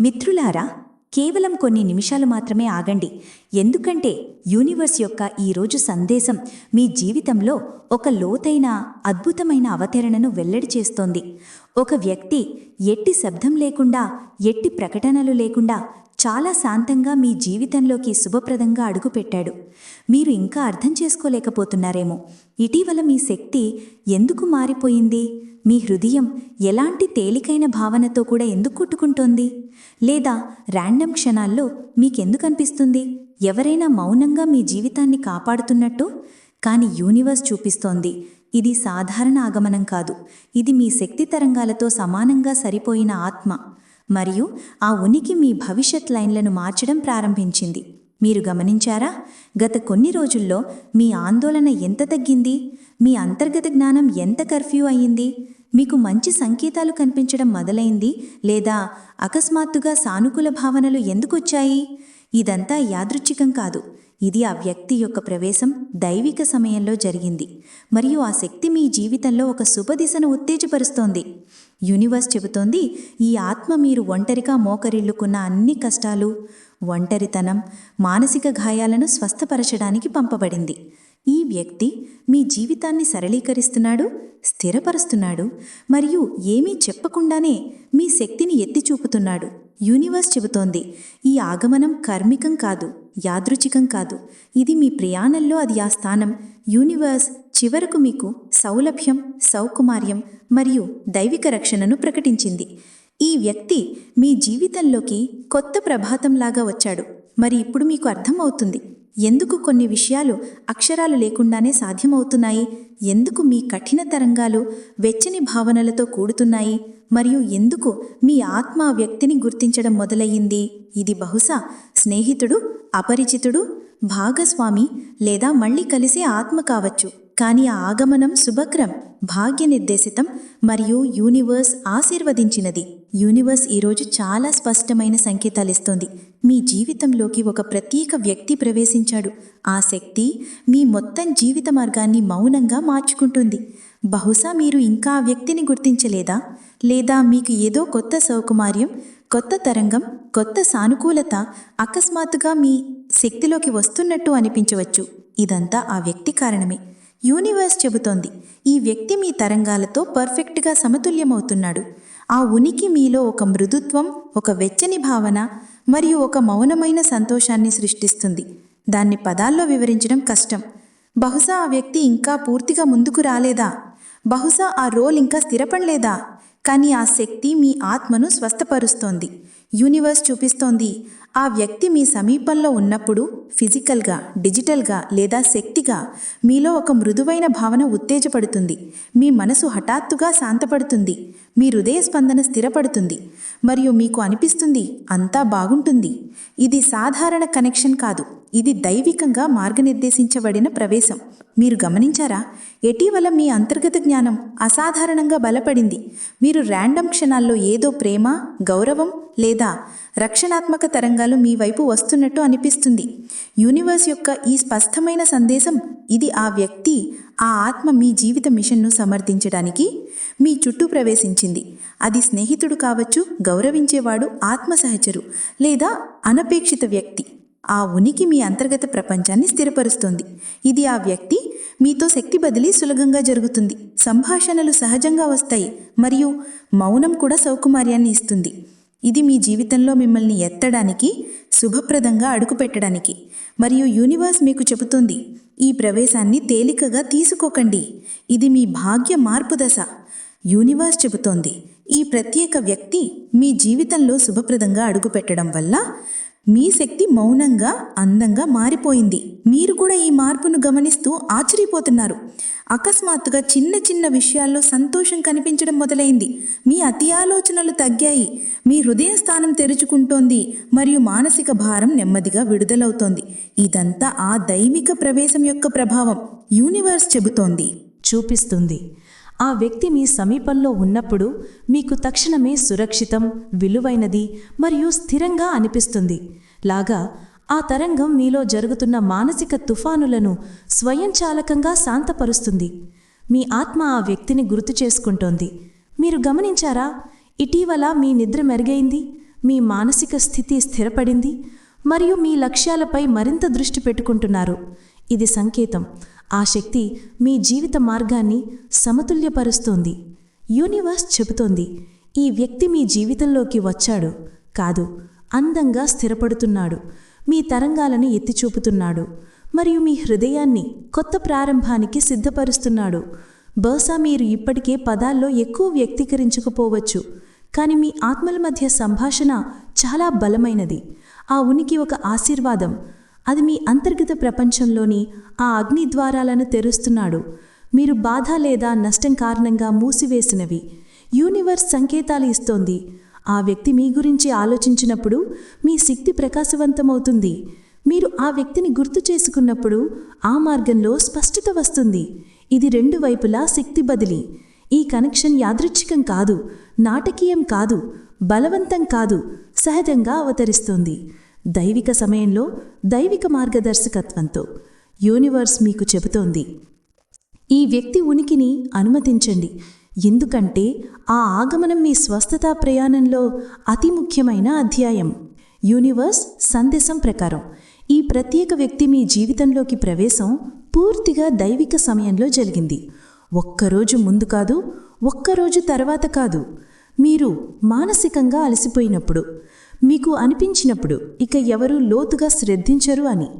మిత్రులారా కేవలం కొన్ని నిమిషాలు మాత్రమే ఆగండి. ఎందుకంటే యూనివర్స్ యొక్క ఈరోజు సందేశం మీ జీవితంలో ఒక లోతైన అద్భుతమైన అవతరణను వెల్లడి చేస్తోంది. ఒక వ్యక్తి ఎట్టి శబ్దం లేకుండా ఎట్టి ప్రకటనలు లేకుండా చాలా శాంతంగా మీ జీవితంలోకి శుభప్రదంగా అడుగుపెట్టాడు. మీరు ఇంకా అర్థం చేసుకోలేకపోతున్నారేమో. ఇటీవల మీ శక్తి ఎందుకు మారిపోయింది? మీ హృదయం ఎలాంటి తేలికైన భావనతో కూడా ఎందుకు కొట్టుకుంటోంది? లేదా ర్యాండమ్ క్షణాల్లో మీకెందుకు అనిపిస్తుంది? ఎవరైనా మౌనంగా మీ జీవితాన్ని కాపాడుతున్నట్టు? కానీ యూనివర్స్ చూపిస్తోంది ఇది సాధారణ ఆగమనం కాదు. ఇది మీ శక్తి తరంగాలతో సమానంగా సరిపోయిన ఆత్మ. మరియు ఆ ఉనికి మీ భవిష్యత్ లైన్లను మార్చడం ప్రారంభించింది. మీరు గమనించారా? గత కొన్ని రోజుల్లో మీ ఆందోళన ఎంత తగ్గింది? మీ అంతర్గత జ్ఞానం ఎంత కర్ఫ్యూ అయ్యింది? మీకు మంచి సంకేతాలు కనిపించడం మొదలైంది లేదా అకస్మాత్తుగా సానుకూల భావనలు ఎందుకొచ్చాయి ఇదంతా యాదృచ్ఛికం కాదు. ఇది ఆ వ్యక్తి యొక్క ప్రవేశం దైవిక సమయంలో జరిగింది. మరియు ఆ శక్తి మీ జీవితంలో ఒక శుభదిశను ఉత్తేజపరుస్తోంది. యూనివర్స్ చెబుతోంది ఈ ఆత్మ మీరు ఒంటరిగా మోకరిల్లుకున్న అన్ని కష్టాలు ఒంటరితనం మానసిక గాయాలను స్వస్థపరచడానికి పంపబడింది. ఈ వ్యక్తి మీ జీవితాన్ని సరళీకరిస్తున్నాడు స్థిరపరుస్తున్నాడు మరియు ఏమీ చెప్పకుండానే మీ శక్తిని ఎత్తి చూపుతున్నాడు యూనివర్స్ చెబుతోంది ఈ ఆగమనం కర్మికం కాదు యాదృచ్ఛికం కాదు. ఇది మీ ప్రయాణంలో అది ఆ స్థానం. యూనివర్స్ చివరకు మీకు సౌలభ్యం సౌకుమార్యం మరియు దైవిక రక్షణను ప్రకటించింది. ఈ వ్యక్తి మీ జీవితంలోకి కొత్త ప్రభాతంలాగా వచ్చాడు. మరి ఇప్పుడు మీకు అర్థమవుతుంది ఎందుకు కొన్ని విషయాలు అక్షరాలు లేకుండానే సాధ్యమవుతున్నాయి? ఎందుకు మీ కఠిన తరంగాలు వెచ్చని భావనలతో కూడుతున్నాయి? మరియు ఎందుకు మీ ఆత్మ వ్యక్తిని గుర్తించడం మొదలయ్యింది? ఇది బహుశా స్నేహితుడు అపరిచితుడు భాగస్వామి లేదా మళ్ళీ కలిసే ఆత్మ కావచ్చు. కానీ ఆ ఆగమనం శుభక్రం భాగ్య నిర్దేశితం మరియు యూనివర్స్ ఆశీర్వదించినది. యూనివర్స్ ఈరోజు చాలా స్పష్టమైన సంకేతాలు ఇస్తోంది మీ జీవితంలోకి ఒక ప్రత్యేక వ్యక్తి ప్రవేశించాడు. ఆ శక్తి మీ మొత్తం జీవిత మార్గాన్ని మౌనంగా మార్చుకుంటుంది. బహుశా మీరు ఇంకా ఆ వ్యక్తిని గుర్తించలేదా? లేదా మీకు ఏదో కొత్త సౌకుమార్యం కొత్త తరంగం కొత్త సానుకూలత అకస్మాత్తుగా మీ శక్తిలోకి వస్తున్నట్టు అనిపించవచ్చు. ఇదంతా ఆ వ్యక్తి కారణమే. యూనివర్స్ చెబుతోంది ఈ వ్యక్తి మీ తరంగాలతో పర్ఫెక్ట్గా సమతుల్యమవుతున్నాడు. ఆ ఉనికి మీలో ఒక మృదుత్వం ఒక వెచ్చని భావన మరియు ఒక మౌనమైన సంతోషాన్ని సృష్టిస్తుంది. దాన్ని పదాల్లో వివరించడం కష్టం. బహుశా ఆ వ్యక్తి ఇంకా పూర్తిగా ముందుకు రాలేదా? బహుశా ఆ రోల్ ఇంకా స్థిరపడలేదా? కానీ ఆ శక్తి మీ ఆత్మను స్వస్థపరుస్తోంది. యూనివర్స్ చూపిస్తోంది. ఆ వ్యక్తి మీ సమీపంలో ఉన్నప్పుడు ఫిజికల్గా డిజిటల్గా లేదా శక్తిగా మీలో ఒక మృదువైన భావన ఉత్తేజపడుతుంది. మీ మనసు హఠాత్తుగా శాంతపడుతుంది. మీ హృదయ స్పందన స్థిరపడుతుంది మరియు మీకు అనిపిస్తుంది అంతా బాగుంటుంది. ఇది సాధారణ కనెక్షన్ కాదు. ఇది దైవికంగా మార్గనిర్దేశించబడిన ప్రవేశం. మీరు గమనించారా? ఇటీవల మీ అంతర్గత జ్ఞానం అసాధారణంగా బలపడింది. మీరు ర్యాండమ్ క్షణాల్లో ఏదో ప్రేమ గౌరవం లేదా రక్షణాత్మక తరంగాలు మీ వైపు వస్తున్నట్టు అనిపిస్తుంది. యూనివర్స్ యొక్క ఈ స్పష్టమైన సందేశం ఇది ఆ వ్యక్తి ఆ ఆత్మ మీ జీవిత మిషన్ను సమర్థించడానికి మీ చుట్టూ ప్రవేశించింది. అది స్నేహితుడు కావచ్చు గౌరవించేవాడు ఆత్మ సహచరు లేదా అనపేక్షిత వ్యక్తి. ఆ ఉనికి మీ అంతర్గత ప్రపంచాన్ని స్థిరపరుస్తుంది. ఇది ఆ వ్యక్తి మీతో శక్తి బదిలీ సులభంగా జరుగుతుంది. సంభాషణలు సహజంగా వస్తాయి మరియు మౌనం కూడా సౌకుమార్యాన్ని ఇస్తుంది. ఇది మీ జీవితంలో మిమ్మల్ని ఎత్తడానికి శుభప్రదంగా అడుగుపెట్టడానికి. మరియు యూనివర్స్ మీకు చెబుతుంది ఈ ప్రవేశాన్ని తేలికగా తీసుకోకండి. ఇది మీ భాగ్య మార్పు దశ. యూనివర్స్ చెబుతోంది ఈ ప్రత్యేక వ్యక్తి మీ జీవితంలో శుభప్రదంగా అడుగుపెట్టడం వల్ల మీ శక్తి మౌనంగా అందంగా మారిపోయింది. మీరు కూడా ఈ మార్పును గమనిస్తూ ఆశ్చర్యపోతున్నారు. అకస్మాత్తుగా చిన్న చిన్న విషయాల్లో సంతోషం కనిపించడం మొదలైంది. మీ అతి ఆలోచనలు తగ్గాయి. మీ హృదయ స్థానం తెరుచుకుంటోంది మరియు మానసిక భారం నెమ్మదిగా విడుదలవుతోంది. ఇదంతా ఆ దైవిక ప్రవేశం యొక్క ప్రభావం. యూనివర్స్ చెబుతోంది. చూపిస్తుంది. ఆ వ్యక్తి మీ సమీపంలో ఉన్నప్పుడు మీకు తక్షణమే సురక్షితం విలువైనది మరియు స్థిరంగా అనిపిస్తుంది. లాగా ఆ తరంగం మీలో జరుగుతున్న మానసిక తుఫానులను స్వయంచాలకంగా శాంతపరుస్తుంది. మీ ఆత్మ ఆ వ్యక్తిని గుర్తు చేసుకుంటోంది. మీరు గమనించారా? ఇటీవల మీ నిద్ర మెరుగైంది మీ మానసిక స్థితి స్థిరపడింది మరియు మీ లక్ష్యాలపై మరింత దృష్టి పెట్టుకుంటున్నారు. ఇది సంకేతం. ఆ శక్తి మీ జీవిత మార్గాన్ని సమతుల్యపరుస్తోంది. యూనివర్స్ చెబుతోంది ఈ వ్యక్తి మీ జీవితంలోకి వచ్చాడు. కాదు అందంగా స్థిరపడుతున్నాడు. మీ తరంగాలను ఎత్తిచూపుతున్నాడు. మరియు మీ హృదయాన్ని కొత్త ప్రారంభానికి సిద్ధపరుస్తున్నాడు. బహుశా మీరు ఇప్పటికే పదాల్లో ఎక్కువ వ్యక్తీకరించకపోవచ్చు. కానీ మీ ఆత్మల మధ్య సంభాషణ చాలా బలమైనది. ఆ ఉనికి ఒక ఆశీర్వాదం. అది మీ అంతర్గత ప్రపంచంలోని ఆ అగ్ని ద్వారాలను తెరుస్తున్నాడు. మీరు బాధ లేదా నష్టం కారణంగా మూసివేసినవి. యూనివర్స్ సంకేతాలు ఇస్తోంది. ఆ వ్యక్తి మీ గురించి ఆలోచించినప్పుడు మీ శక్తి ప్రకాశవంతమవుతుంది. మీరు ఆ వ్యక్తిని గుర్తు చేసుకున్నప్పుడు ఆ మార్గంలో స్పష్టత వస్తుంది. ఇది రెండు వైపులా శక్తి బదిలీ. ఈ కనెక్షన్ యాదృచ్ఛికం కాదు నాటకీయం కాదు బలవంతం కాదు సహజంగా అవతరిస్తుంది. దైవిక సమయంలో దైవిక మార్గదర్శకత్వంతో యూనివర్స్ మీకు చెబుతోంది. ఈ వ్యక్తి ఉనికిని అనుమతించండి. ఎందుకంటే ఆ ఆగమనం మీ స్వస్థతా ప్రయాణంలో అతి ముఖ్యమైన అధ్యాయం. యూనివర్స్ సందేశం ప్రకారం ఈ ప్రత్యేక వ్యక్తి మీ జీవితంలోకి ప్రవేశం పూర్తిగా దైవిక సమయంలో జరిగింది. ఒక్కరోజు ముందు కాదు ఒక్కరోజు తర్వాత కాదు. మీరు మానసికంగా అలసిపోయినప్పుడు మీకు అనిపించినప్పుడు ఇక ఎవరూ లోతుగా శ్రద్ధించరు అని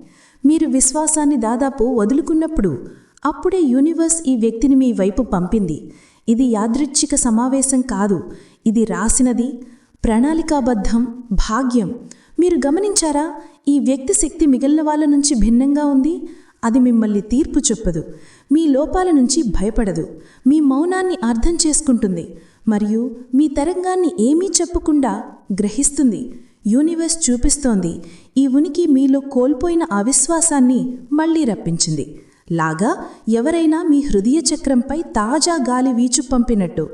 మీరు విశ్వాసాన్ని దాదాపు వదులుకున్నప్పుడు అప్పుడే యూనివర్స్ ఈ వ్యక్తిని మీ వైపు పంపింది. ఇది యాదృచ్ఛిక సమావేశం కాదు. ఇది రాసినది ప్రణాళికాబద్ధం భాగ్యం. మీరు గమనించారా? ఈ వ్యక్తి శక్తి మిగిలిన వాళ్ళ నుంచి భిన్నంగా ఉంది. అది మిమ్మల్ని తీర్పు చెప్పదు. మీ లోపాల నుంచి భయపడదు. మీ మౌనాన్ని అర్థం చేసుకుంటుంది. మరియు మీ తరంగాన్ని ఏమీ చెప్పకుండా గ్రహిస్తుంది. యూనివర్స్ చూపిస్తోంది. ఈ ఉనికి మీలో కోల్పోయిన అవిశ్వాసాన్ని మళ్ళీ రప్పించింది. లాగా ఎవరైనా మీ హృదయ చక్రంపై తాజా గాలి వీచు పంపినట్టు.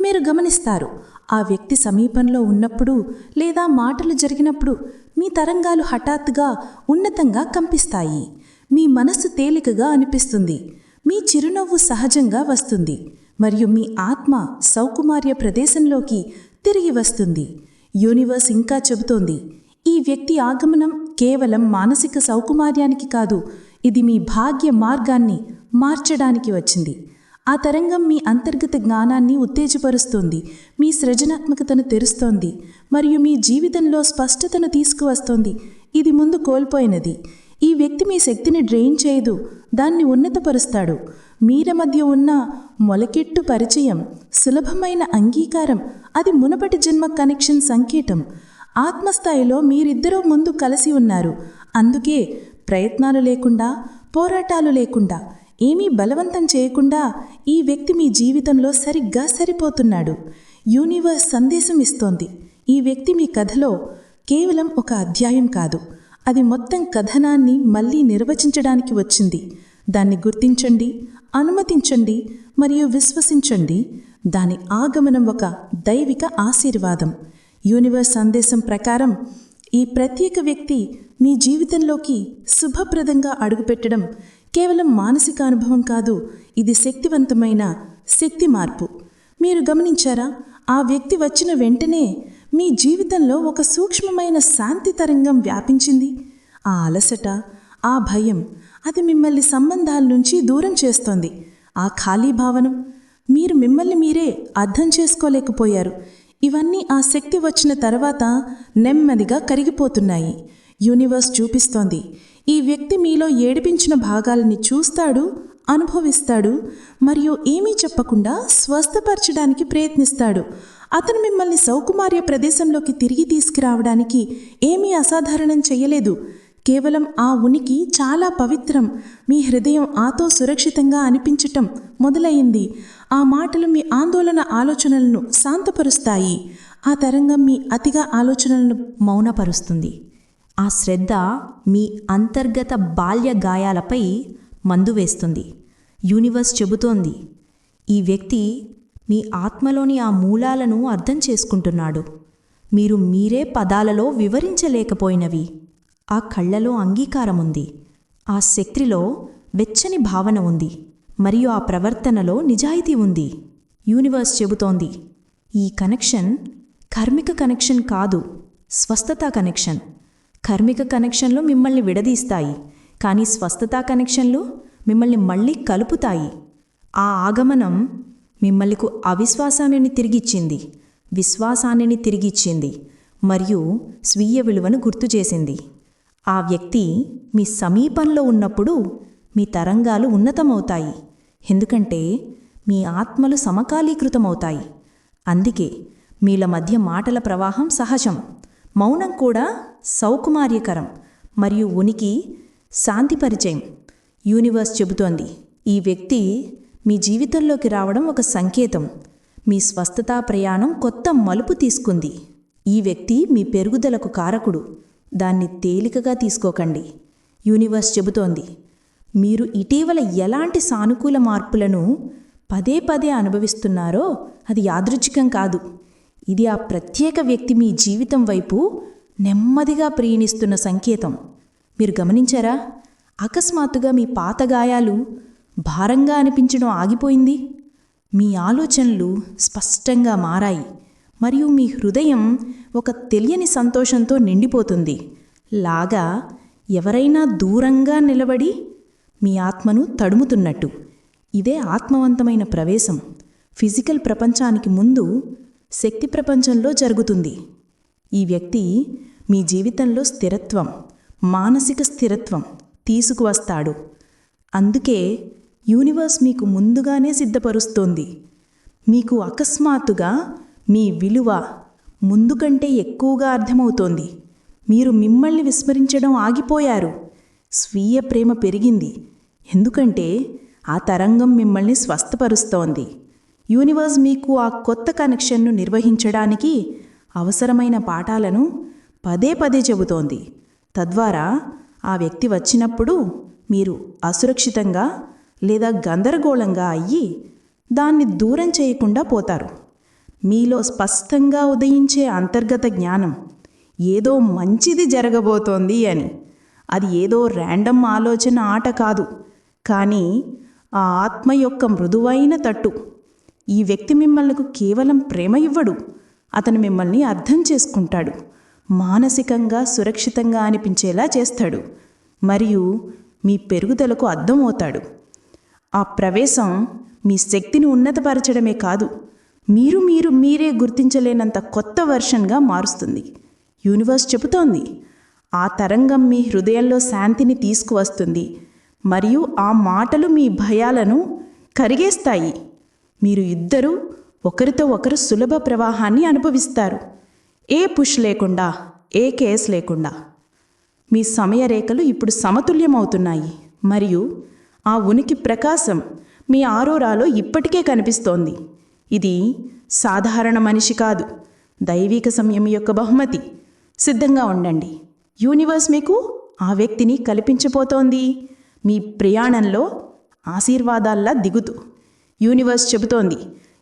మీరు గమనిస్తారు ఆ వ్యక్తి సమీపంలో ఉన్నప్పుడు లేదా మాటలు జరిగినప్పుడు మీ తరంగాలు హఠాత్తుగా ఉన్నతంగా కంపిస్తాయి. మీ మనస్సు తేలికగా అనిపిస్తుంది. మీ చిరునవ్వు సహజంగా వస్తుంది. మరియు మీ ఆత్మ సౌకుమార్య ప్రదేశంలోకి తిరిగి వస్తుంది. యూనివర్స్ ఇంకా చెబుతోంది ఈ వ్యక్తి ఆగమనం కేవలం మానసిక సౌకుమార్యానికి కాదు ఇది మీ భాగ్య మార్గాన్ని మార్చడానికి వచ్చింది. ఆ తరంగం మీ అంతర్గత జ్ఞానాన్ని ఉత్తేజపరుస్తోంది. మీ సృజనాత్మకతను తెరుస్తోంది. మరియు మీ జీవితంలో స్పష్టతను తీసుకువస్తోంది. ఇది ముందు కోల్పోయినది. ఈ వ్యక్తి మీ శక్తిని డ్రెయిన్ చేయదు. దాన్ని ఉన్నతపరుస్తాడు. మీర మధ్య ఉన్న మొలకెట్టు పరిచయం సులభమైన అంగీకారం అది మునపటి జన్మ కనెక్షన్ సంకేతం. ఆత్మస్థాయిలో మీరిద్దరూ ముందు కలిసి ఉన్నారు. అందుకే ప్రయత్నాలు లేకుండా పోరాటాలు లేకుండా ఏమీ బలవంతం చేయకుండా ఈ వ్యక్తి మీ జీవితంలో సరిగ్గా సరిపోతున్నాడు. యూనివర్స్ సందేశం ఇస్తోంది. ఈ వ్యక్తి మీ కథలో కేవలం ఒక అధ్యాయం కాదు. అది మొత్తం కథనాన్ని మళ్ళీ నిర్వచించడానికి వచ్చింది. దాన్ని గుర్తించండి అనుమతించండి మరియు విశ్వసించండి. దాని ఆగమనం ఒక దైవిక ఆశీర్వాదం. యూనివర్స్ సందేశం ప్రకారం ఈ ప్రత్యేక వ్యక్తి మీ జీవితంలోకి శుభప్రదంగా అడుగుపెట్టడం కేవలం మానసిక అనుభవం కాదు ఇది శక్తివంతమైన శక్తి మార్పు. మీరు గమనించారా? ఆ వ్యక్తి వచ్చిన వెంటనే మీ జీవితంలో ఒక సూక్ష్మమైన శాంతి తరంగం వ్యాపించింది. ఆ అలసట ఆ భయం అది మిమ్మల్ని సంబంధాల నుంచి దూరం చేస్తోంది. ఆ ఖాళీ భావనం మీరు మిమ్మల్ని మీరే అర్థం చేసుకోలేకపోయారు. ఇవన్నీ ఆ శక్తి వచ్చిన తర్వాత నెమ్మదిగా కరిగిపోతున్నాయి. యూనివర్స్ చూపిస్తోంది. ఈ వ్యక్తి మీలో ఏడిపించిన భాగాలని చూస్తాడు అనుభవిస్తాడు మరియు ఏమీ చెప్పకుండా స్వస్థపరచడానికి ప్రయత్నిస్తాడు. అతను మిమ్మల్ని సౌకుమార్య ప్రదేశంలోకి తిరిగి తీసుకురావడానికి ఏమీ అసాధారణం చేయలేదు. కేవలం ఆ ఉనికి చాలా పవిత్రం. మీ హృదయం ఆతో సురక్షితంగా అనిపించటం మొదలైంది. ఆ మాటలు మీ ఆందోళన ఆలోచనలను శాంతపరుస్తాయి. ఆ తరంగం మీ అతిగా ఆలోచనలను మౌనపరుస్తుంది. ఆ శ్రద్ధ మీ అంతర్గత బాల్య గాయాలపై మందు వేస్తుంది. యూనివర్స్ చెబుతోంది ఈ వ్యక్తి మీ ఆత్మలోని ఆ మూలాలను అర్థం చేసుకుంటున్నాడు. మీరు మీరే పదాలలో వివరించలేకపోయినవి. ఆ కళ్ళలో అంగీకారం ఉంది ఆ శక్తిలో వెచ్చని భావన ఉంది. మరియు ఆ ప్రవర్తనలో నిజాయితీ ఉంది. యూనివర్స్ చెబుతోంది ఈ కనెక్షన్ కర్మిక కనెక్షన్ కాదు స్వస్థత కనెక్షన్. కర్మిక కనెక్షన్లు మిమ్మల్ని విడదీస్తాయి కానీ స్వస్థత కనెక్షన్లు మిమ్మల్ని మళ్ళీ కలుపుతాయి. ఆ ఆగమనం మిమ్మల్నికు అవిశ్వాసాన్ని తిరిగిచ్చింది విశ్వాసాన్ని తిరిగిచ్చింది మరియు స్వీయ విలువను గుర్తు చేసింది. ఆ వ్యక్తి మీ సమీపంలో ఉన్నప్పుడు మీ తరంగాలు ఉన్నతమవుతాయి. ఎందుకంటే మీ ఆత్మలు సమకాలీకృతమవుతాయి. అందుకే మీల మధ్య మాటల ప్రవాహం సహజం. మౌనం కూడా సౌకుమార్యకరం మరియు ఉనికి శాంతి పరిచయం యూనివర్స్ చెబుతోంది ఈ వ్యక్తి మీ జీవితంలోకి రావడం ఒక సంకేతం. మీ స్వస్థతా ప్రయాణం కొత్త మలుపు తీసుకుంది. ఈ వ్యక్తి మీ పెరుగుదలకు కారకుడు. దాన్ని తేలికగా తీసుకోకండి. యూనివర్స్ చెబుతోంది మీరు ఇటీవల ఎలాంటి సానుకూల మార్పులను పదే పదే అనుభవిస్తున్నారో అది యాదృచ్ఛికం కాదు. ఇది ఆ ప్రత్యేక వ్యక్తి మీ జీవితం వైపు నెమ్మదిగా ప్రయాణిస్తున్న సంకేతం. మీరు గమనించారా? అకస్మాత్తుగా మీ పాత గాయాలు భారంగా అనిపించడం ఆగిపోయింది. మీ ఆలోచనలు స్పష్టంగా మారాయి. మరియు మీ హృదయం ఒక తెలియని సంతోషంతో నిండిపోతుంది. లాగా ఎవరైనా దూరంగా నిలబడి మీ ఆత్మను తడుముతున్నట్టు. ఇదే ఆత్మవంతమైన ప్రవేశం. ఫిజికల్ ప్రపంచానికి ముందు శక్తి ప్రపంచంలో జరుగుతుంది. ఈ వ్యక్తి మీ జీవితంలో స్థిరత్వం మానసిక స్థిరత్వం తీసుకువస్తాడు. అందుకే యూనివర్స్ మీకు ముందుగానే సిద్ధపరుస్తోంది. మీకు అకస్మాత్తుగా మీ విలువ ముందు కంటే ఎక్కువగా అర్థమవుతోంది. మీరు మిమ్మల్ని విస్మరించడం ఆగిపోయారు. స్వీయ ప్రేమ పెరిగింది. ఎందుకంటే ఆ తరంగం మిమ్మల్ని స్వస్థపరుస్తోంది. యూనివర్స్ మీకు ఆ కొత్త కనెక్షన్ను నిర్వహించడానికి అవసరమైన పాఠాలను పదే పదే చెబుతోంది. తద్వారా ఆ వ్యక్తి వచ్చినప్పుడు మీరు అసురక్షితంగా లేదా గందరగోళంగా అయ్యి దాన్ని దూరం చేయకుండా పోతారు. మీలో స్పష్టంగా ఉదయించే అంతర్గత జ్ఞానం ఏదో మంచిది జరగబోతోంది అని అది ఏదో ర్యాండమ్ ఆలోచన ఆట కాదు. కానీ ఆ ఆత్మ యొక్క మృదువైన తట్టు. ఈ వ్యక్తి మిమ్మల్ని కేవలం ప్రేమ ఇవ్వడు. అతను మిమ్మల్ని అర్థం చేసుకుంటాడు. మానసికంగా సురక్షితంగా అనిపించేలా చేస్తాడు. మరియు మీ పెరుగుదలకు అర్థమవుతాడు ఆ ప్రవేశం మీ శక్తిని ఉన్నతపరచడమే కాదు. మీరు మీరు మీరే గుర్తించలేనంత కొత్త వెర్షన్గా మారుస్తుంది. యూనివర్స్ చెబుతోంది. ఆ తరంగం మీ హృదయంలో శాంతిని తీసుకువస్తుంది. మరియు ఆ మాటలు మీ భయాలను కరిగేస్తాయి. మీరు ఇద్దరూ ఒకరితో ఒకరు సులభ ప్రవాహాన్ని అనుభవిస్తారు. ఏ పుష్ లేకుండా ఏ కేస్ లేకుండా. మీ సమయరేఖలు ఇప్పుడు సమతుల్యమవుతున్నాయి. మరియు ఆ ఉనికి ప్రకాశం మీ ఆరోరాలో ఇప్పటికే కనిపిస్తోంది. ఇది సాధారణ మనిషి కాదు. దైవిక సమయం యొక్క బహుమతి. సిద్ధంగా ఉండండి. యూనివర్స్ మీకు ఆ వ్యక్తిని కల్పించబోతోంది. మీ ప్రయాణంలో ఆశీర్వాదాల్లా దిగుతూ యూనివర్స్ చెబుతోంది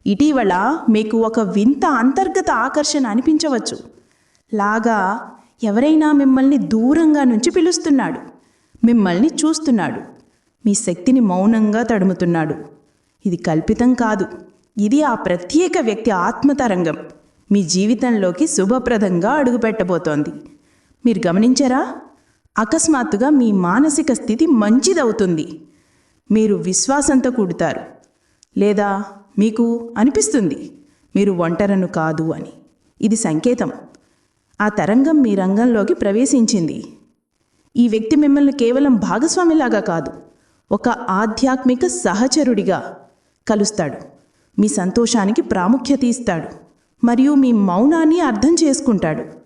ఇటీవల మీకు ఒక వింత అంతర్గత ఆకర్షణ అనిపించవచ్చు. లాగా ఎవరైనా మిమ్మల్ని దూరంగా నుంచి పిలుస్తున్నాడు మిమ్మల్ని చూస్తున్నాడు మీ శక్తిని మౌనంగా తడుముతున్నాడు. ఇది కల్పితం కాదు ఇది ఆ ప్రత్యేక వ్యక్తి ఆత్మతరంగం. మీ జీవితంలోకి శుభప్రదంగా అడుగుపెట్టబోతోంది. మీరు గమనించారా? అకస్మాత్తుగా మీ మానసిక స్థితి మంచిదవుతుంది. మీరు విశ్వాసంతో కూడుతారు. లేదా మీకు అనిపిస్తుంది మీరు ఒంటరను కాదు అని. ఇది సంకేతం. ఆ తరంగం మీ రంగంలోకి ప్రవేశించింది. ఈ వ్యక్తి మిమ్మల్ని కేవలం భాగస్వామిలాగా కాదు ఒక ఆధ్యాత్మిక సహచరుడిగా కలుస్తాడు. మీ సంతోషానికి ప్రాముఖ్యత ఇస్తాడు. మరియు మీ మౌనాన్ని అర్థం చేసుకుంటాడు.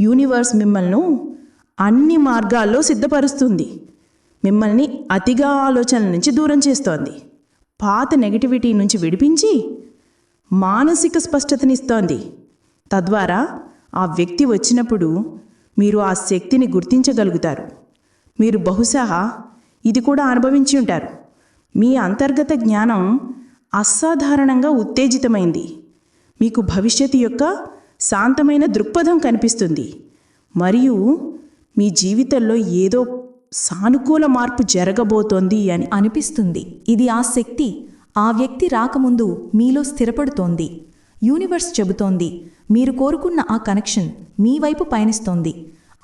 యూనివర్స్ మిమ్మల్ని అన్ని మార్గాల్లో సిద్ధపరుస్తుంది. మిమ్మల్ని అతిగా ఆలోచనల నుంచి దూరం చేస్తోంది. పాత నెగటివిటీ నుంచి విడిపించి మానసిక స్పష్టతనిస్తోంది. తద్వారా ఆ వ్యక్తి వచ్చినప్పుడు మీరు ఆ శక్తిని గుర్తించగలుగుతారు. మీరు బహుశా ఇది కూడా అనుభవించి ఉంటారు. మీ అంతర్గత జ్ఞానం అసాధారణంగా ఉత్తేజితమైంది. మీకు భవిష్యత్తు యొక్క శాంతమైన దృక్పథం కనిపిస్తుంది. మరియు మీ జీవితంలో ఏదో సానుకూల మార్పు జరగబోతోంది అని అనిపిస్తుంది. ఇది ఆ శక్తి ఆ వ్యక్తి రాకముందు మీలో స్థిరపడుతోంది. యూనివర్స్ చెబుతోంది మీరు కోరుకున్న ఆ కనెక్షన్ మీ వైపు పయనిస్తోంది.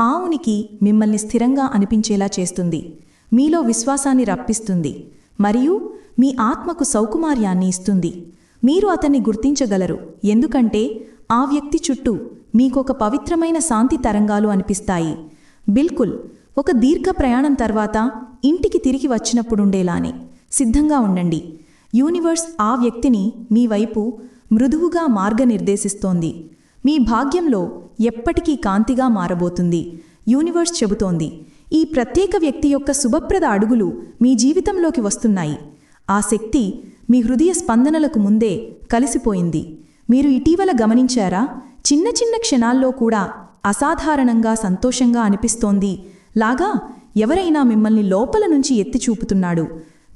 ఆ ఉనికి మిమ్మల్ని స్థిరంగా అనిపించేలా చేస్తుంది. మీలో విశ్వాసాన్ని రప్పిస్తుంది. మరియు మీ ఆత్మకు సౌకుమార్యాన్ని ఇస్తుంది. మీరు అతన్ని గుర్తించగలరు. ఎందుకంటే ఆ వ్యక్తి చుట్టూ మీకొక పవిత్రమైన శాంతి తరంగాలు అనిపిస్తాయి. బిల్కుల్ ఒక దీర్ఘ ప్రయాణం తర్వాత ఇంటికి తిరిగి వచ్చినప్పుడుండేలానే సిద్ధంగా ఉండండి. యూనివర్స్ ఆ వ్యక్తిని మీ వైపు మృదువుగా మార్గనిర్దేశిస్తోంది. మీ భాగ్యంలో ఎప్పటికీ కాంతిగా మారబోతుంది. యూనివర్స్ చెబుతోంది ఈ ప్రత్యేక వ్యక్తి యొక్క శుభప్రద అడుగులు మీ జీవితంలోకి వస్తున్నాయి. ఆ శక్తి మీ హృదయ స్పందనలకు ముందే కలిసిపోయింది. మీరు ఇటీవల గమనించారా? చిన్న చిన్న క్షణాల్లో కూడా అసాధారణంగా సంతోషంగా అనిపిస్తోంది. లాగా ఎవరైనా మిమ్మల్ని లోపల నుంచి ఎత్తి చూపుతున్నాడు.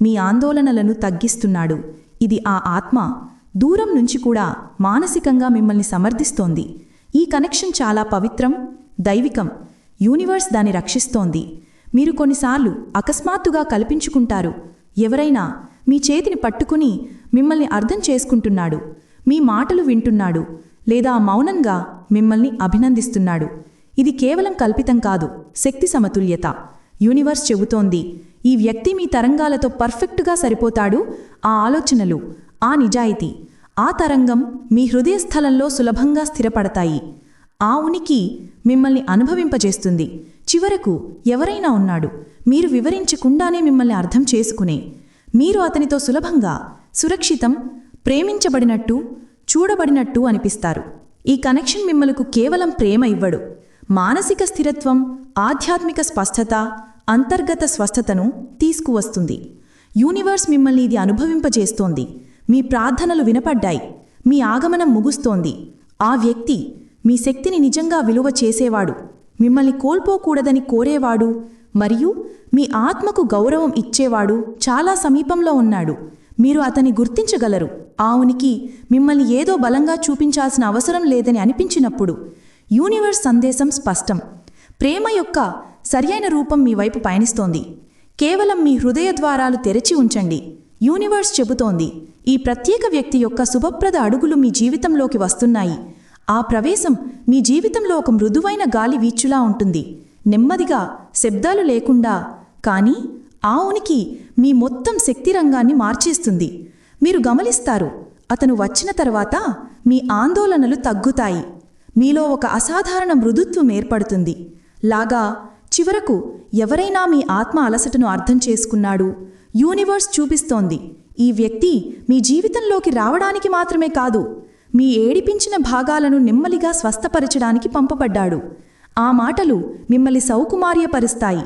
మీ ఆందోళనలను తగ్గిస్తున్నాడు. ఇది ఆ ఆత్మ దూరం నుంచి కూడా మానసికంగా మిమ్మల్ని సమర్థిస్తోంది. ఈ కనెక్షన్ చాలా పవిత్రం దైవికం. యూనివర్స్ దాన్ని రక్షిస్తోంది. మీరు కొన్నిసార్లు అకస్మాత్తుగా కల్పించుకుంటారు. ఎవరైనా మీ చేతిని పట్టుకుని మిమ్మల్ని అర్థం చేసుకుంటున్నాడు. మీ మాటలు వింటున్నాడు లేదా మౌనంగా మిమ్మల్ని అభినందిస్తున్నాడు. ఇది కేవలం కల్పితం కాదు శక్తి సమతుల్యత. యూనివర్స్ చెబుతోంది ఈ వ్యక్తి మీ తరంగాలతో పర్ఫెక్టుగా సరిపోతాడు ఆ ఆలోచనలు ఆ నిజాయితీ ఆ తరంగం మీ హృదయ స్థలంలో సులభంగా స్థిరపడతాయి. ఆ ఉనికి మిమ్మల్ని అనుభవింపజేస్తుంది. చివరకు ఎవరైనా ఉన్నాడు మీరు వివరించకుండానే మిమ్మల్ని అర్థం చేసుకునే మీరు అతనితో సులభంగా సురక్షితం ప్రేమించబడినట్టు చూడబడినట్టు అనిపిస్తారు. ఈ కనెక్షన్ మిమ్మలకు కేవలం ప్రేమ ఇవ్వడు. మానసిక స్థిరత్వం ఆధ్యాత్మిక స్పష్టత అంతర్గత స్వస్థతను తీసుకువస్తుంది. యూనివర్స్ మిమ్మల్ని ఇది అనుభవింపజేస్తోంది. మీ ప్రార్థనలు వినపడ్డాయి. మీ ఆగమనం ముగుస్తోంది. ఆ వ్యక్తి మీ శక్తిని నిజంగా విలువ చేసేవాడు. మిమ్మల్ని కోల్పోకూడదని కోరేవాడు. మరియు మీ ఆత్మకు గౌరవం ఇచ్చేవాడు. చాలా సమీపంలో ఉన్నాడు. మీరు అతన్ని గుర్తించగలరు. ఆ ఉనికి మిమ్మల్ని ఏదో బలంగా చూపించాల్సిన అవసరం లేదని అనిపించినప్పుడు యూనివర్స్ సందేశం స్పష్టం. ప్రేమ యొక్క సరియైన రూపం మీ వైపు పయనిస్తోంది. కేవలం మీ హృదయ ద్వారాలు తెరచి ఉంచండి. యూనివర్స్ చెబుతోంది ఈ ప్రత్యేక వ్యక్తి యొక్క శుభప్రద అడుగులు మీ జీవితంలోకి వస్తున్నాయి. ఆ ప్రవేశం మీ జీవితంలో ఒక మృదువైన గాలి వీచులా ఉంటుంది. నెమ్మదిగా శబ్దాలు లేకుండా కానీ ఆ ఉనికి మీ మొత్తం శక్తి రంగాన్ని మార్చేస్తుంది. మీరు గమనిస్తారు అతను వచ్చిన తర్వాత మీ ఆందోళనలు తగ్గుతాయి. మీలో ఒక అసాధారణ మృదుత్వం ఏర్పడుతుంది. లాగా చివరకు ఎవరైనా మీ ఆత్మ అలసటను అర్థం చేసుకున్నాడు. యూనివర్స్ చూపిస్తోంది ఈ వ్యక్తి మీ జీవితంలోకి రావడానికి మాత్రమే కాదు మీ ఏడిపించిన భాగాలను నెమ్మలిగా స్వస్థపరచడానికి పంపబడ్డాడు. ఆ మాటలు మిమ్మల్ని సౌకుమార్యపరుస్తాయి.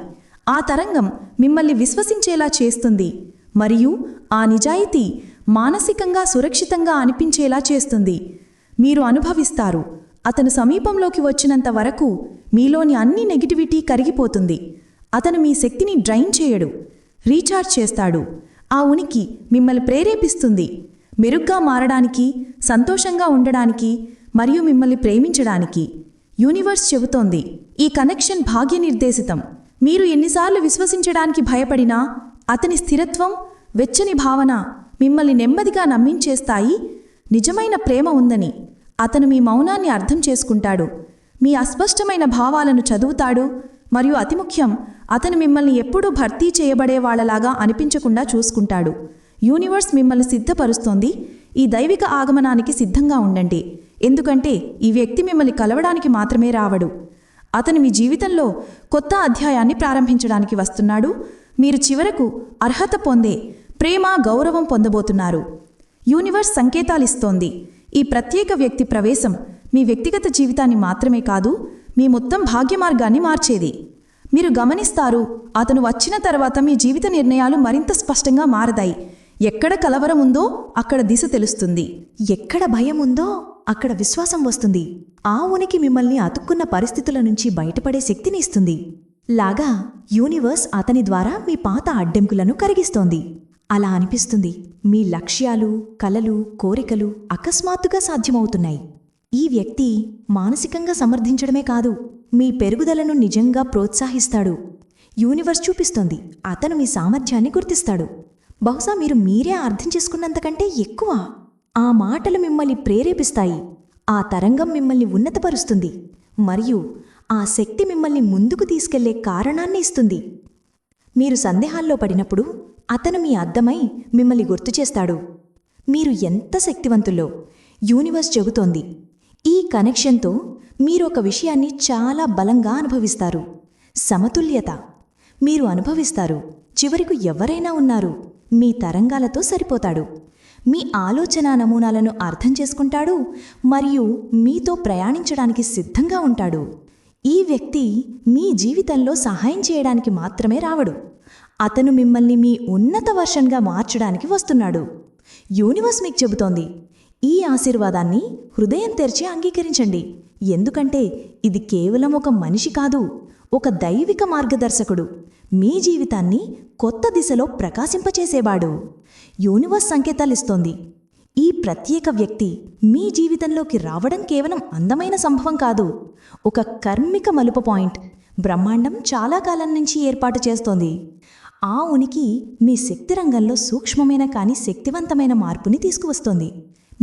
ఆ తరంగం మిమ్మల్ని విశ్వసించేలా చేస్తుంది మరియు ఆ నిజాయితీ మానసికంగా సురక్షితంగా అనిపించేలా చేస్తుంది. మీరు అనుభవిస్తారు. అతను సమీపంలోకి వచ్చినంత వరకు మీలోని అన్ని నెగిటివిటీ కరిగిపోతుంది. అతను మీ శక్తిని డ్రైన్ చేయడు. రీఛార్జ్ చేస్తాడు. ఆ ఉనికి మిమ్మల్ని ప్రేరేపిస్తుంది. మెరుగ్గా మారడానికి సంతోషంగా ఉండడానికి మరియు మిమ్మల్ని ప్రేమించడానికి. యూనివర్స్ చెబుతోంది ఈ కనెక్షన్ భాగ్య నిర్దేశితం మీరు ఎన్నిసార్లు విశ్వసించడానికి భయపడినా అతని స్థిరత్వం వెచ్చని భావన మిమ్మల్ని నెమ్మదిగా నమ్మించేస్తాయి. నిజమైన ప్రేమ ఉందని అతను మీ మౌనాన్ని అర్థం చేసుకుంటాడు. మీ అస్పష్టమైన భావాలను చదువుతాడు. మరియు అతి ముఖ్యం అతను మిమ్మల్ని ఎప్పుడూ భర్తీ చేయబడే వాళ్ళలాగా అనిపించకుండా చూసుకుంటాడు. యూనివర్స్ మిమ్మల్ని సిద్ధపరుస్తోంది. ఈ దైవిక ఆగమనానికి సిద్ధంగా ఉండండి. ఎందుకంటే ఈ వ్యక్తి మిమ్మల్ని కలవడానికి మాత్రమే రావడు. అతను మీ జీవితంలో కొత్త అధ్యాయాన్ని ప్రారంభించడానికి వస్తున్నాడు. మీరు చివరకు అర్హత పొందే ప్రేమ గౌరవం పొందబోతున్నారు. యూనివర్స్ సంకేతాలిస్తోంది. ఈ ప్రత్యేక వ్యక్తి ప్రవేశం మీ వ్యక్తిగత జీవితాన్ని మాత్రమే కాదు మీ మొత్తం భాగ్యమార్గాన్ని మార్చేది. మీరు గమనిస్తారు అతను వచ్చిన తర్వాత మీ జీవిత నిర్ణయాలు మరింత స్పష్టంగా మారదాయి ఎక్కడ కలవరం ఉందో అక్కడ దిశ తెలుస్తుంది. ఎక్కడ భయం ఉందో అక్కడ విశ్వాసం వస్తుంది. ఆ ఉనికి మిమ్మల్ని అతుక్కున్న పరిస్థితుల నుంచి బయటపడే శక్తిని ఇస్తుంది. లాగా యూనివర్స్ అతని ద్వారా మీ పాత అడ్డంకులను కరిగిస్తోంది. అలా అనిపిస్తుంది. మీ లక్ష్యాలు కలలు కోరికలు అకస్మాత్తుగా సాధ్యమవుతున్నాయి. ఈ వ్యక్తి మానసికంగా సమర్థించడమే కాదు మీ పెరుగుదలను నిజంగా ప్రోత్సహిస్తాడు. యూనివర్స్ చూపిస్తోంది. అతను మీ సామర్థ్యాన్ని గుర్తిస్తాడు. బహుశా మీరు మీరే అర్థం చేసుకున్నంతకంటే ఎక్కువ. ఆ మాటలు మిమ్మల్ని ప్రేరేపిస్తాయి. ఆ తరంగం మిమ్మల్ని ఉన్నతపరుస్తుంది. మరియు ఆ శక్తి మిమ్మల్ని ముందుకు తీసుకెళ్ళే కారణాన్ని ఇస్తుంది. మీరు సందేహాల్లో పడినప్పుడు అతను మీ అద్దమై మిమ్మల్ని గుర్తు చేస్తాడు. మీరు ఎంత శక్తివంతుల్లో యూనివర్స్ చెబుతోంది. ఈ కనెక్షన్తో మీరు ఒక విషయాన్ని చాలా బలంగా అనుభవిస్తారు. సమతుల్యత. మీరు అనుభవిస్తారు. చివరికి ఎవరైనా ఉన్నారు. మీ తరంగాలతో సరిపోతాడు. మీ ఆలోచన నమూనాలను అర్థం చేసుకుంటాడు మరియు మీతో ప్రయాణించడానికి సిద్ధంగా ఉంటాడు. ఈ వ్యక్తి మీ జీవితంలో సహాయం చేయడానికి మాత్రమే రావడు. అతను మిమ్మల్ని మీ ఉన్నత వర్షన్గా మార్చడానికి వస్తున్నాడు. యూనివర్స్ మీకు చెబుతోంది ఈ ఆశీర్వాదాన్ని హృదయం తెరిచి అంగీకరించండి. ఎందుకంటే ఇది కేవలం ఒక మనిషి కాదు ఒక దైవిక మార్గదర్శకుడు. మీ జీవితాన్ని కొత్త దిశలో ప్రకాశింపచేసేవాడు. యూనివర్స్ సంకేతాలిస్తోంది. ఈ ప్రత్యేక వ్యక్తి మీ జీవితంలోకి రావడం కేవలం అందమైన సంభవం కాదు. ఒక కర్మిక మలుపు పాయింట్. బ్రహ్మాండం చాలా కాలం నుంచి ఏర్పాటు చేస్తోంది. ఆ ఉనికి మీ శక్తి రంగంలో సూక్ష్మమైన కానీ శక్తివంతమైన మార్పుని తీసుకువస్తోంది.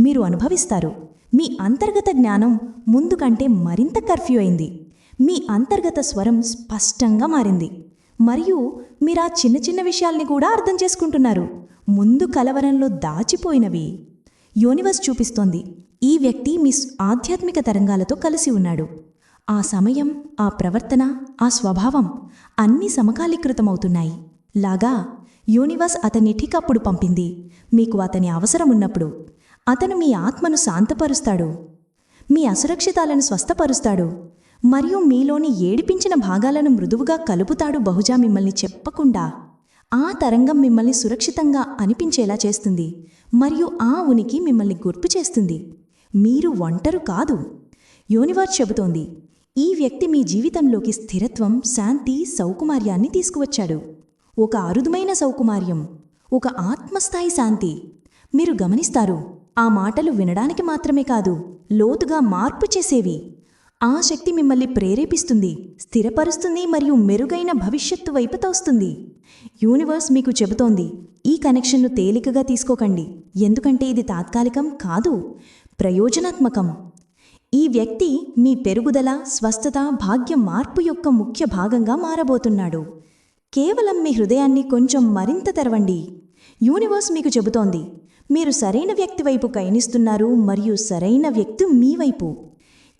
మీరు అనుభవిస్తారు. మీ అంతర్గత జ్ఞానం ముందు కంటే మరింత కర్ఫ్యూ అయింది. మీ అంతర్గత స్వరం స్పష్టంగా మారింది. మరియు మీరు ఆ చిన్న చిన్న విషయాల్ని కూడా అర్థం చేసుకుంటున్నారు. ముందు కలవరంలో దాచిపోయినవి. యూనివర్స్ చూపిస్తోంది. ఈ వ్యక్తి మీ స్- ఆధ్యాత్మిక తరంగాలతో కలిసి ఉన్నాడు. ఆ సమయం ఆ ప్రవర్తన ఆ స్వభావం అన్నీ సమకాలీకృతమవుతున్నాయి. లాగా యూనివర్స్ అతన్ని ఠికప్పుడు పంపింది. మీకు అతని అవసరం ఉన్నప్పుడు. అతను మీ ఆత్మను శాంతపరుస్తాడు. మీ అసురక్షితాలను స్వస్థపరుస్తాడు. మరియు మీలోని ఏడిపించిన భాగాలను మృదువుగా కలుపుతాడు బహుజా మిమ్మల్ని చెప్పకుండా. ఆ తరంగం మిమ్మల్ని సురక్షితంగా అనిపించేలా చేస్తుంది. మరియు ఆ ఉనికి మిమ్మల్ని గుర్తు చేస్తుంది. మీరు ఒంటరు కాదు. యూనివర్స్ చెబుతోంది. ఈ వ్యక్తి మీ జీవితంలోకి స్థిరత్వం శాంతి సౌకుమార్యాన్ని తీసుకువచ్చాడు. ఒక అరుదుమైన సౌకుమార్యం. ఒక ఆత్మస్థాయి శాంతి. మీరు గమనిస్తారు ఆ మాటలు వినడానికి మాత్రమే కాదు లోతుగా మార్పు చేసేవి. ఆ శక్తి మిమ్మల్ని ప్రేరేపిస్తుంది స్థిరపరుస్తుంది మరియు మెరుగైన భవిష్యత్తు వైపు తోస్తుంది. యూనివర్స్ మీకు చెబుతోంది ఈ కనెక్షన్ను తేలికగా తీసుకోకండి. ఎందుకంటే ఇది తాత్కాలికం కాదు ప్రయోజనాత్మకం. ఈ వ్యక్తి మీ పెరుగుదల స్వస్థత భాగ్య మార్పు యొక్క ముఖ్య భాగంగా మారబోతున్నాడు. కేవలం మీ హృదయాన్ని కొంచెం మరింత తెరవండి. యూనివర్స్ మీకు చెబుతోంది మీరు సరైన వ్యక్తి వైపు కయనిస్తున్నారు మరియు సరైన వ్యక్తి మీ వైపు.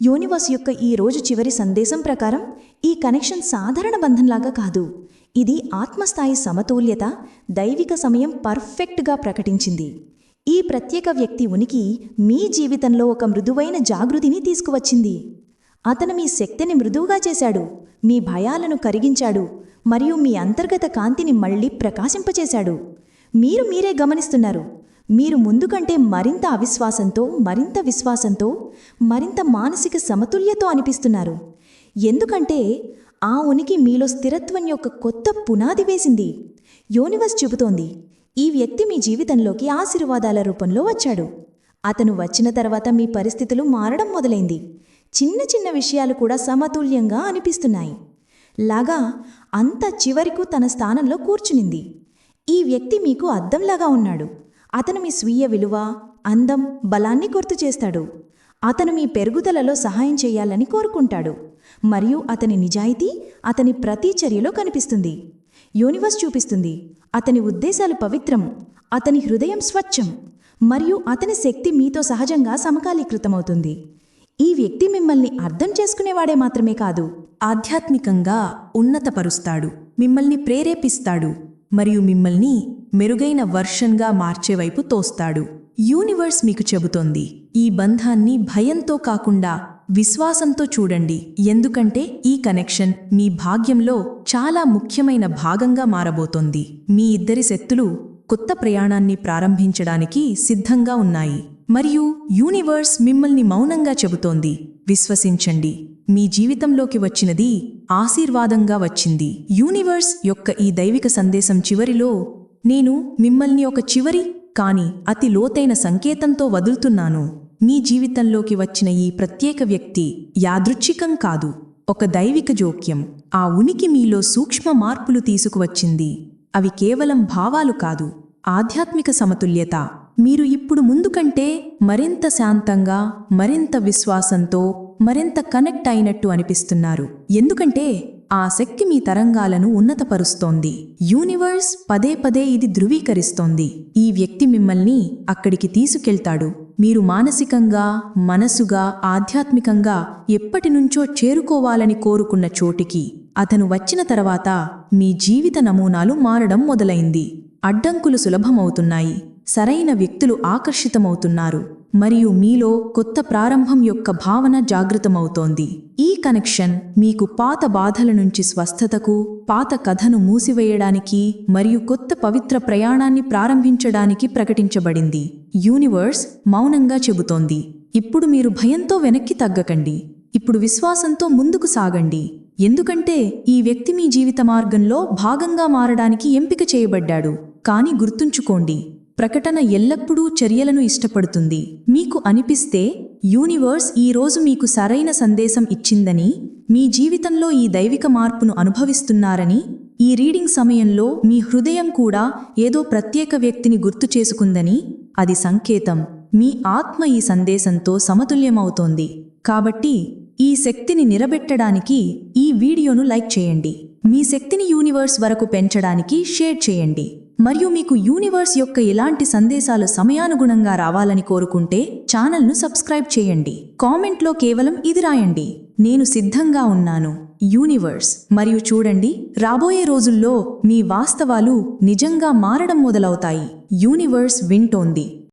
యూనివర్స్ యొక్క ఈ రోజు చివరి సందేశం ప్రకారం ఈ కనెక్షన్ సాధారణ బంధంలాగా కాదు. ఇది ఆత్మస్థాయి సమతుల్యత దైవిక సమయం పర్ఫెక్ట్గా ప్రకటించింది. ఈ ప్రత్యేక వ్యక్తి ఉనికి మీ జీవితంలో ఒక మృదువైన జాగృతిని తీసుకువచ్చింది. అతను మీ శక్తిని మృదువుగా చేశాడు మీ భయాలను కరిగించాడు మరియు మీ అంతర్గత కాంతిని మళ్ళీ ప్రకాశింపచేశాడు. మీరు మీరే గమనిస్తున్నారు మీరు ముందు కంటే మరింత అవిశ్వాసంతో మరింత విశ్వాసంతో మరింత మానసిక సమతుల్యతో అనిపిస్తున్నారు. ఎందుకంటే ఆ ఉనికి మీలో స్థిరత్వం యొక్క కొత్త పునాది వేసింది. యూనివర్స్ చెబుతోంది ఈ వ్యక్తి మీ జీవితంలోకి ఆశీర్వాదాల రూపంలో వచ్చాడు. అతను వచ్చిన తర్వాత మీ పరిస్థితులు మారడం మొదలైంది. చిన్న చిన్న విషయాలు కూడా సమతుల్యంగా అనిపిస్తున్నాయి. లాగా అంత చివరకు తన స్థానంలో కూర్చునింది. ఈ వ్యక్తి మీకు అద్దంలాగా ఉన్నాడు. అతను మీ స్వీయ విలువ అందం బలాన్ని గుర్తు చేస్తాడు. అతను మీ పెరుగుదలలో సహాయం చేయాలని కోరుకుంటాడు. మరియు అతని నిజాయితీ అతని ప్రతి చర్యలో కనిపిస్తుంది. యూనివర్స్ చూపిస్తుంది. అతని ఉద్దేశాలు పవిత్రం. అతని హృదయం స్వచ్ఛం. మరియు అతని శక్తి మీతో సహజంగా సమకాలీకృతమవుతుంది. ఈ వ్యక్తి మిమ్మల్ని అర్థం చేసుకునేవాడే మాత్రమే కాదు ఆధ్యాత్మికంగా ఉన్నతపరుస్తాడు. మిమ్మల్ని ప్రేరేపిస్తాడు. మరియు మిమ్మల్ని మెరుగైన వర్షన్గా మార్చేవైపు తోస్తాడు. యూనివర్స్ మీకు చెబుతోంది ఈ బంధాన్ని భయంతో కాకుండా విశ్వాసంతో చూడండి. ఎందుకంటే ఈ కనెక్షన్ మీ భాగ్యంలో చాలా ముఖ్యమైన భాగంగా మారబోతోంది. మీ ఇద్దరి శక్తులు కొత్త ప్రయాణాన్ని ప్రారంభించడానికి సిద్ధంగా ఉన్నాయి. మరియు యూనివర్స్ మిమ్మల్ని మౌనంగా చెబుతోంది. విశ్వసించండి. మీ జీవితంలోకి వచ్చినది ఆశీర్వాదంగా వచ్చింది. యూనివర్స్ యొక్క ఈ దైవిక సందేశం చివరిలో నేను మిమ్మల్ని ఒక చివరి కాని అతి లోతైన సంకేతంతో వదులుతున్నాను. మీ జీవితంలోకి వచ్చిన ఈ ప్రత్యేక వ్యక్తి యాదృచ్ఛికం కాదు ఒక దైవిక జోక్యం. ఆ ఉనికి మీలో సూక్ష్మ మార్పులు తీసుకువచ్చింది. అవి కేవలం భావాలు కాదు ఆధ్యాత్మిక సమతుల్యత. మీరు ఇప్పుడు ముందు కంటే మరింత శాంతంగా మరింత విశ్వాసంతో మరింత కనెక్ట్ అయినట్టు అనిపిస్తున్నారు. ఎందుకంటే ఆ శక్తి మీ తరంగాలను ఉన్నతపరుస్తోంది. యూనివర్స్ పదే పదే ఇది ధృవీకరిస్తోంది. ఈ వ్యక్తి మిమ్మల్ని అక్కడికి తీసుకెళ్తాడు. మీరు మానసికంగా మనసుగా ఆధ్యాత్మికంగా ఎప్పటినుంచో చేరుకోవాలని కోరుకున్న చోటికి అతను వచ్చిన తర్వాత మీ జీవిత నమూనాలు మారడం మొదలైంది. అడ్డంకులు సులభమవుతున్నాయి. సరైన వ్యక్తులు ఆకర్షితమవుతున్నారు మరియు మీలో కొత్త ప్రారంభం యొక్క భావన జాగృతమవుతోంది. ఈ కనెక్షన్ మీకు పాత బాధల నుంచి స్వస్థతకు పాత కథను మూసివేయడానికి మరియు కొత్త పవిత్ర ప్రయాణాన్ని ప్రారంభించడానికి ప్రకటించబడింది. యూనివర్స్ మౌనంగా చెబుతోంది. ఇప్పుడు మీరు భయంతో వెనక్కి తగ్గకండి. ఇప్పుడు విశ్వాసంతో ముందుకు సాగండి. ఎందుకంటే ఈ వ్యక్తి మీ జీవిత మార్గంలో భాగంగా మారడానికి ఎంపిక చేయబడ్డాడు. కానీ గుర్తుంచుకోండి ప్రకటన ఎల్లప్పుడూ చర్యలను ఇష్టపడుతుంది. మీకు అనిపిస్తే యూనివర్స్ ఈ రోజు మీకు సరైన సందేశం ఇచ్చిందని మీ జీవితంలో ఈ దైవిక మార్పును అనుభవిస్తున్నారని ఈ రీడింగ్ సమయంలో మీ హృదయం కూడా ఏదో ప్రత్యేక వ్యక్తిని గుర్తు చేసుకుందని అది సంకేతం. మీ ఆత్మ ఈ సందేశంతో సమతుల్యమవుతోంది. కాబట్టి ఈ శక్తిని నిలబెట్టడానికి ఈ వీడియోను లైక్ చేయండి. మీ శక్తిని యూనివర్స్ వరకు పెంచడానికి షేర్ చేయండి. మరియు మీకు యూనివర్స్ యొక్క ఇలాంటి సందేశాలు సమయానుగుణంగా రావాలని కోరుకుంటే ఛానల్ను సబ్స్క్రైబ్ చేయండి. కామెంట్లో కేవలం ఇది రాయండి. నేను సిద్ధంగా ఉన్నాను. యూనివర్స్ మరియు చూడండి రాబోయే రోజుల్లో మీ వాస్తవాలు నిజంగా మారడం మొదలవుతాయి. యూనివర్స్ వింటోంది.